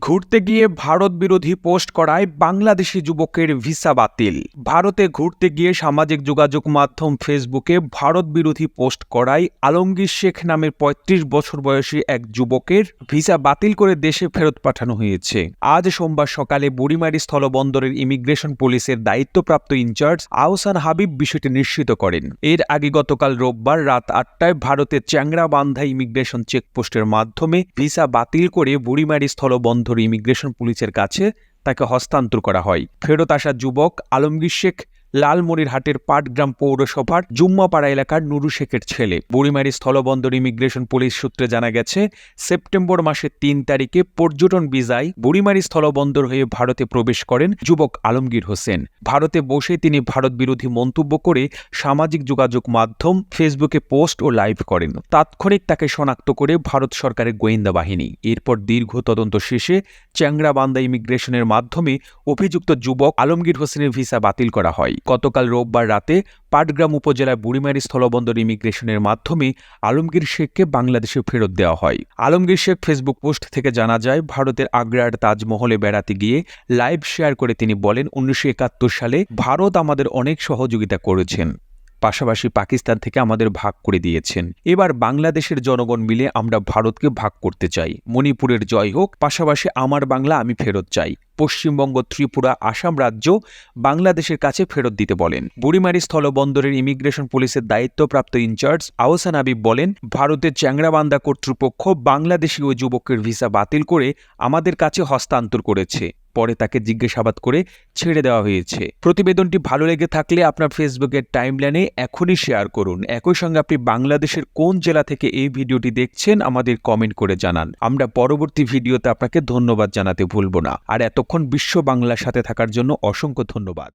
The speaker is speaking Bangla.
ঘুরতে গিয়ে ভারত বিরোধী পোস্ট করায় বাংলাদেশি যুবকের ভিসা বাতিল। ভারতে ঘুরতে গিয়ে সামাজিক যোগাযোগ মাধ্যম ফেসবুকে ভারত বিরোধী পোস্ট করায় আলমগীর শেখ নামের ৩৫ বছর বয়সী এক যুবকের ভিসা বাতিল করে দেশে ফেরত পাঠানো হয়েছে। আজ সোমবার সকালে বুড়িমারি স্থলবন্দরের ইমিগ্রেশন পুলিশের দায়িত্বপ্রাপ্ত ইনচার্জ আহসান হাবিব বিষয়টি নিশ্চিত করেন। এর আগে গতকাল রোববার রাত আটটায় ভারতের চ্যাংরাবান্ধা ইমিগ্রেশন চেকপোস্টের মাধ্যমে ভিসা বাতিল করে বুড়িমারি স্থলবন্দর ইমিগ্রেশন পুলিশের কাছে তাকে হস্তান্তর করা হয়। ফেরত আসা যুবক আলমগীর শেখ লালমনিরহাটের পাটগ্রাম পৌরসভার জুম্মাপাড়া এলাকার নুরু শেখের ছেলে। বুড়িমারি স্থলবন্দর ইমিগ্রেশন পুলিশ সূত্রে জানা গেছে, সেপ্টেম্বর মাসের তিন তারিখে পর্যটন ভিসায় বুড়িমারি স্থলবন্দর হয়ে ভারতে প্রবেশ করেন যুবক আলমগীর হোসেন। ভারতে বসে তিনি ভারত বিরোধী মন্তব্য করে সামাজিক যোগাযোগ মাধ্যম ফেসবুকে পোস্ট ও লাইভ করেন। তাৎক্ষণিক তাকে শনাক্ত করে ভারত সরকারের গোয়েন্দা বাহিনী। এরপর দীর্ঘ তদন্ত শেষে চ্যাংরাবান্দা ইমিগ্রেশনের মাধ্যমে অভিযুক্ত যুবক আলমগীর হোসেনের ভিসা বাতিল করা হয়। গতকাল রোববার রাতে পাটগ্রাম উপজেলার বুড়িমারি স্থলবন্দর ইমিগ্রেশনের মাধ্যমে আলমগীর শেখকে বাংলাদেশে ফেরত দেওয়া হয়। আলমগীর শেখ ফেসবুক পোস্ট থেকে জানা যায়, ভারতের আগ্রার তাজমহলে বেড়াতে গিয়ে লাইভ শেয়ার করে তিনি বলেন, উনিশশো একাত্তর সালে ভারত আমাদের অনেক সহযোগিতা করেছেন। পাশাপাশি পাকিস্তান থেকে আমাদের ভাগ করে দিয়েছেন। এবার বাংলাদেশের জনগণ মিলে আমরা ভারতকে ভাগ করতে চাই। মণিপুরের জয় হোক, পাশাপাশি আমার বাংলা আমি ফেরত চাই। পশ্চিমবঙ্গ, ত্রিপুরা, আসাম রাজ্য বাংলাদেশের কাছে ফেরত দিতে বলেন। বুড়িমারি স্থলবন্দরের ইমিগ্রেশন পুলিশের দায়িত্বপ্রাপ্ত ইনচার্জ আহসান আবিব বলেন, ভারতের চ্যাংরাবান্দা কর্তৃপক্ষ বাংলাদেশি ওই যুবকের ভিসা বাতিল করে আমাদের কাছে হস্তান্তর করেছে। পরে তাকে জিজ্ঞাসাবাদ করে ছেড়ে দেওয়া হয়েছে। প্রতিবেদনটি ভালো লেগে থাকলে আপনার ফেসবুকের টাইমলাইনে এখনই শেয়ার করুন। একই সঙ্গে আপনি বাংলাদেশের কোন জেলা থেকে এই ভিডিওটি দেখছেন আমাদের কমেন্ট করে জানান। আমরা পরবর্তী ভিডিওতে আপনাকে ধন্যবাদ জানাতে ভুলব না। আর এতক্ষণ বিশ্ব বাংলার সাথে থাকার জন্য অসংখ্য ধন্যবাদ।